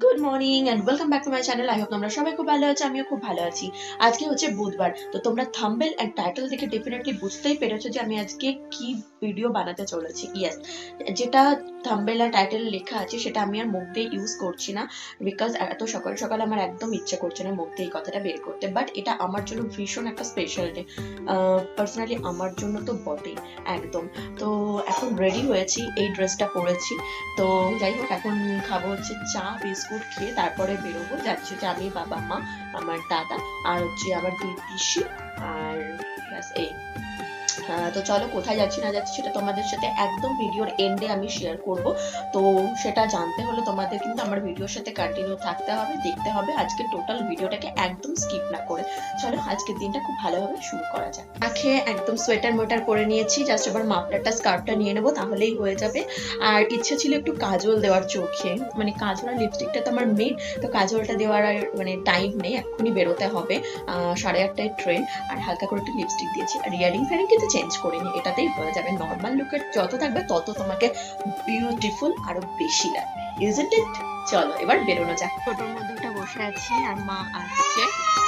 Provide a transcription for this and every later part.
Good morning and welcome back to my channel I hope তোমরা সবাই খুব ভালো আছো, আমিও খুব ভালো আছি। আজকে হচ্ছে বুধবার, তো তোমরা থাম্বেল অ্যান্ড টাইটেল থেকে ডেফিনেটলি বুঝতেই পেরেছ যে আমি আজকে কি ভিডিও বানাতে চলেছি। ইয়েস যেটা থাম্বেল আর টাইটেল লেখা আছে, সেটা আমি আর মুখ দিয়ে ইউজ করছি না বিকজ এত সকাল সকাল আমার একদম ইচ্ছে করছে না মুখ দিয়ে এই কথাটা বের করতে বাট এটা আমার জন্য ভীষণ একটা স্পেশাল ডে পার্সোনালি আমার জন্য তো বটেই, একদম। তো এখন রেডি হয়েছি, এই ড্রেসটা পরেছি। তো যাই হোক, এখন খাব হচ্ছে চা, বিস্কুট খেয়ে তারপরে বেরোবো। যাচ্ছি হচ্ছে আমি, বাবা, মা, আমার দাদা আর হচ্ছে আমার দুই পিসি আর এই। তো চলো কোথায় যাচ্ছি না যাচ্ছি সেটা তোমাদের সাথে একদম ভিডিওর এন্ডে আমি শেয়ার করব। তো সেটা জানতে হলে তোমাদের কিন্তু আমার ভিডিওর সাথে কন্টিনিউ থাকতে হবে, দেখতে হবে। আজকে টোটাল ভিডিওটাকে একদম স্কিপ না করে। চলো আজকের দিনটা খুব ভালোভাবে শুরু করা যাক। আখে একদম সোয়েটার মোয়েটার পরে নিয়েছি জাস্ট এবার মাফলারটা স্কার্ফটা নিয়ে নেব, তাহলেই হয়ে যাবে। আর ইচ্ছে ছিল একটু কাজল দেওয়ার চোখে মানে কাজল আর লিপস্টিকটা তো আমার মেন তো কাজলটা দেওয়ার আর মানে টাইম নেই, এক্ষুনি বেরোতে হবে। সাড়ে আটটায় ট্রেন আর হালকা করে একটু লিপস্টিক দিয়েছি। আর ইয়ারিং ফেয়ারিং কিন্তু চেঞ্জ করিনি এটাতেই হয়ে যাবে নর্মাল লুকের যত থাকবে তত তোমাকে বিউটিফুল আরও বেশি লাগবে ইজন্ট ইট চলো এবার বেরোনো যাক। টোটোর মধ্যে উঠে বসে আছি, আর মা আসছে,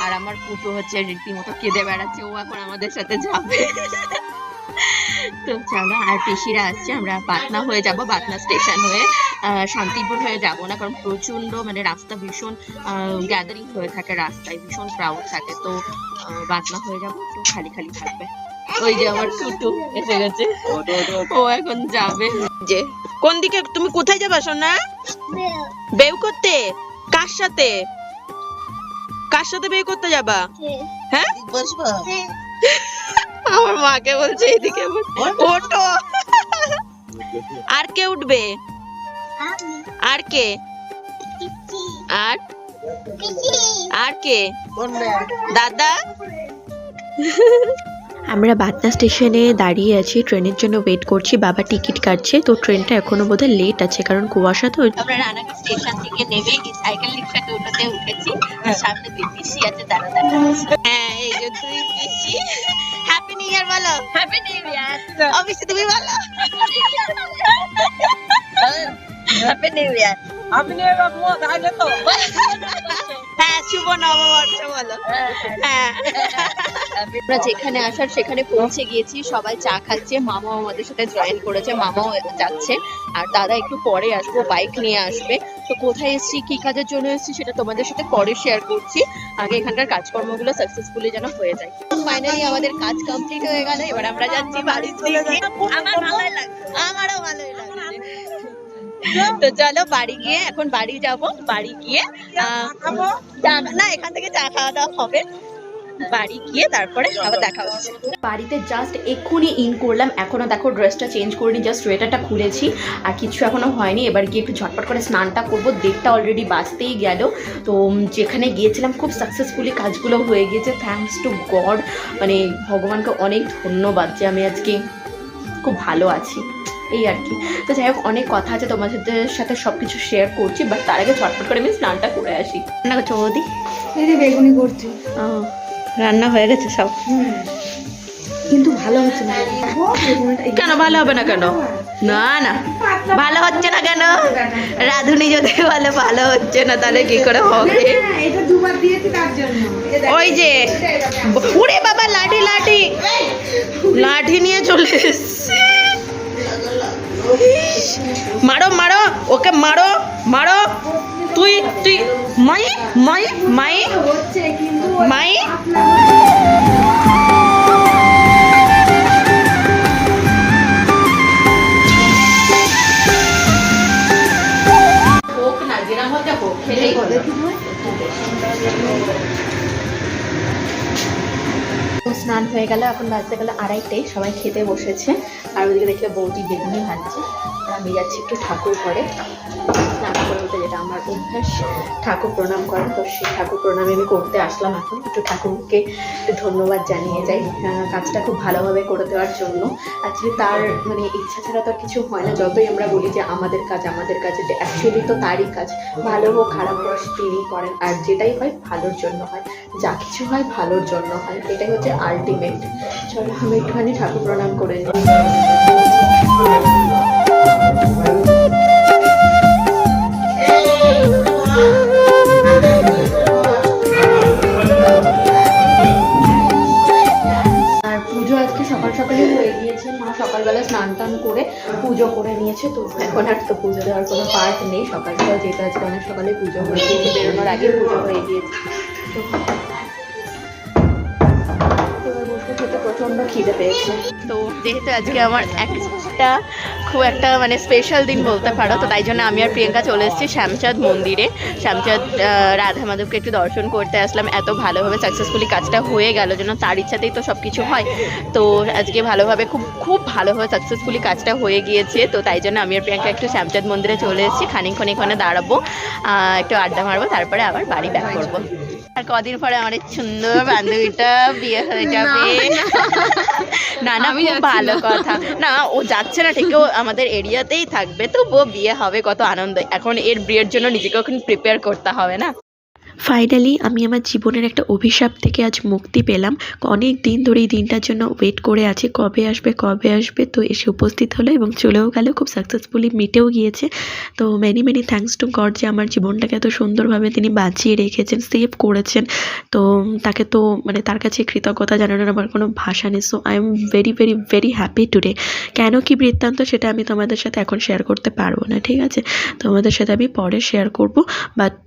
আর আমার পুটু হচ্ছে রীতিমতো কেঁদে বেড়াচ্ছে, ও এখন আমাদের সাথে যাবে। তো চলো, আর পিসিরা আসছে, আমরা বাতনা হয়ে যাব বাতনা স্টেশন হয়ে। শান্তিপুর হয়ে যাব না, কারণ প্রচণ্ড মানে রাস্তা ভীষণ গ্যাদারিং হয়ে থাকে রাস্তায়, ভীষণ ক্রাউড থাকে। তো বাতনা হয়ে যাব তো খালি খালি থাকবে। ওই যে আমার টুটু এসে গেছে। ও এখন যাবে। যে, কোন দিকে, তুমি কোথায় যাবা, সোনা? বেউ করতে? কার সাথে? কার সাথে বেউ করতে যাবা? হ্যাঁ? বসবো আমার মাকে বলছে বস। ওঠো আর কে উঠবে? আর কে? আর? আর কে? দাদা? আমরা বাতনা স্টেশনে দাঁড়িয়ে আছি ট্রেনের জন্য ওয়েট করছি বাবা টিকিট কাটছে তো ট্রেনটা এখনও বোধহয় লেট আছে কারণ কুয়াশা তো আমরা রানাঘাট স্টেশন থেকে নেমে সাইকেল রিক্সা টোটোতে উঠেছি সামনে দুই পিসি আছে দাঁড়া দাঁড়া হ্যাঁ এই যে দুই পিসি। হ্যাপি নিউ ইয়ার বলো। হ্যাপি নিউ ইয়ার অবশ্যই তুমি বলো। হ্যাপি নিউ ইয়ার আপনি বাবু তাহলে তো। হ্যাঁ শুভ নববর্ষ বলো। হ্যাঁ। আমরা যেখানে আসার সেখানে পৌঁছে গিয়েছি সবাই চা খাচ্ছে মামাও আমাদের সাথে জয়েন করেছে মামাও যাচ্ছে আর দাদা একটু পরে আসব বাইক নিয়ে আসবে। তো কোথায় এসেছি কি কাজের জন্য এসেছি সেটা তোমাদের সাথে পরে শেয়ার করছি। আগে এখানকার কাজকর্মগুলো সাকসেসফুলি যেন হয়ে যায়। ফাইনালি আমাদের কাজ কমপ্লিট হয়ে গেল এবার আমরা যাচ্ছি বাড়ির দিকে। আমার ভালোই লাগছে। আমারও লাগছে তো চলো বাড়ি গিয়ে, এখন বাড়ি যাব, বাড়ি গিয়ে না, এখান থেকে চা খাওয়া দাওয়া হবে। বাড়ি গিয়ে তারপরে দেখা হচ্ছে। বাড়িতে জাস্ট এক্ষুনি ইন করলাম। এখনও দেখো ড্রেসটা চেঞ্জ করিনি জাস্ট সোয়েটারটা খুলেছি। আর কিছু এখনও হয়নি। এবার গিয়ে একটু ঝটপট করে স্নানটা করব। দেড়টা অলরেডি বাঁচতেই গেল। তো যেখানে গিয়েছিলাম, খুব সাকসেসফুলি কাজগুলো হয়ে গিয়েছে থ্যাঙ্কস টু গড মানে ভগবানকে অনেক ধন্যবাদ যে আমি আজকে খুব ভালো আছি। এই আর কি। তো যাই হোক অনেক কথা আছে তোমাদের সাথে সব কিছু শেয়ার করছি বাট তার আগে ঝটপট করে আমি স্নানটা করে আসি। রান্না করছ বৌদি? বেগুনি করছি। ও, রান্না হয়ে গেছে সব? কিন্তু ভালো হচ্ছে না। কেন ভালো হবে না কেন? না না। ভালো হচ্ছে না কেন? রাধুনি যদি বলে ভালো হচ্ছে না তাহলে কি করে হবে? এটা দুবার দিয়েছি তার জন্য। এই দেখো, ওই যে। উড়ে বাবা লাঠি লাঠি। লাঠি নিয়ে চলে এসছে। মারো মারো ওকে মারো মারো। তুই তুই মাই মাই মাই মাই। হোক না স্নান হয়ে গেল, এখন বাজতে গেল আড়াইটে, সবাই খেতে বসেছে। আর ওদিকে দেখলে বৌদি বেগুনি ভাজছে। আর আমি যাচ্ছি একটু ঠাকুর ঘরে। স্নান করে উঠে যেটা আমার অভ্যাস, ঠাকুর প্রণাম করা তো সেই ঠাকুর প্রণামে আমি করতে আসলাম এখন। একটু ঠাকুরকে ধন্যবাদ জানিয়ে যাই কাজটা খুব ভালোভাবে করে দেওয়ার জন্য। অ্যাকচুয়ালি তার মানে ইচ্ছা ছাড়া তো আর কিছু হয় না। যতই আমরা বলি যে আমাদের কাজ আমাদের কাজ অ্যাকচুয়ালি তো তারই কাজ। ভালো হোক, খারাপ হোক, তিনি করেন। আর যেটাই হয়, ভালোর জন্য হয়। যা কিছু হয়, ভালোর জন্য হয়। এটাই হচ্ছে আলটিমেট চলো, আমি একটুখানি ঠাকুর প্রণাম করে নিই। টান করে পুজো করে নিয়েছে। তো এখন আর তো পুজো দেওয়ার কোনো পার্ট নেই। সকালবেলা যেহেতু আজকে অনেক সকালে পুজো হয়ে গিয়েছে, বেরোনোর আগে পুজো হয়ে গিয়েছে। তো প্রচণ্ড খিদে পেয়েছে। তো যেহেতু আজকে আমার একটা খুব একটা মানে স্পেশাল দিন বলতে পারো। তো তাই জন্য আমি আর প্রিয়াঙ্কা চলে এসেছি শ্যামচাঁদ মন্দিরে। শ্যামচাঁদ রাধা মাধবকে একটু দর্শন করতে আসলাম। এত ভালোভাবে সাকসেসফুলি কাজটা হয়ে গেল যেন তার ইচ্ছাতেই তো সব কিছু হয়। তো আজকে ভালোভাবে খুব খুব ভালোভাবে সাকসেসফুলি কাজটা হয়ে গিয়েছে। তো তাই জন্য আমি আর প্রিয়াঙ্কা একটু শ্যামচাঁদ মন্দিরে চলে এসেছি। খানিকক্ষণ এখানে দাঁড়াবো একটু আড্ডা মারবো, তারপরে আবার বাড়ি ব্যাক করব। আর কদিন পরে আমার সুন্দর বান্ধবীটা বিয়ে হয়ে যাবে। না না খুব ভালো কথা। না ও যাচ্ছে না ঠিক ও আমাদের এরিয়াতেই থাকবে তো ও বিয়ে হবে কত আনন্দ। এখন এর বিয়ের জন্য নিজেকে এখন প্রিপেয়ার করতে হবে না? ফাইনালি আমি আমার জীবনের একটা অভিশাপ থেকে আজ মুক্তি পেলাম। অনেক দিন ধরে এই দিনটার জন্য ওয়েট করে আছি, কবে আসবে কবে আসবে? তো এসে উপস্থিত হলো এবং চলেও গেল, খুব সাকসেসফুলি মিটেও গিয়েছে। তো many many thanks to God যে আমার জীবনটাকে এত সুন্দরভাবে তিনি বাঁচিয়ে রেখেছেন সেভ করেছেন। তো তাকে তো মানে তার কাছে কৃতজ্ঞতা জানানোর আমার কোনো ভাষা নেই। So I am very very very happy today কেন কি বৃত্তান্ত সেটা আমি তোমাদের সাথে এখন শেয়ার করতে পারব না, ঠিক আছে? তোমাদের সাথে আমি পরে শেয়ার করব। বাট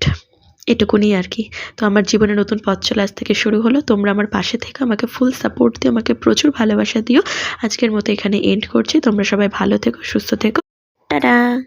এটুকুনি আর কি। তো আমার জীবনে নতুন পথ চলে আজ থেকে শুরু হলো। তোমরা আমার পাশে থেকে, আমাকে ফুল সাপোর্ট দিও, আমাকে প্রচুর ভালোবাসা দিও। আজকের মতো এখানে এন্ড করছি। তোমরা সবাই ভালো থেকো, সুস্থ থেকো। টাটা।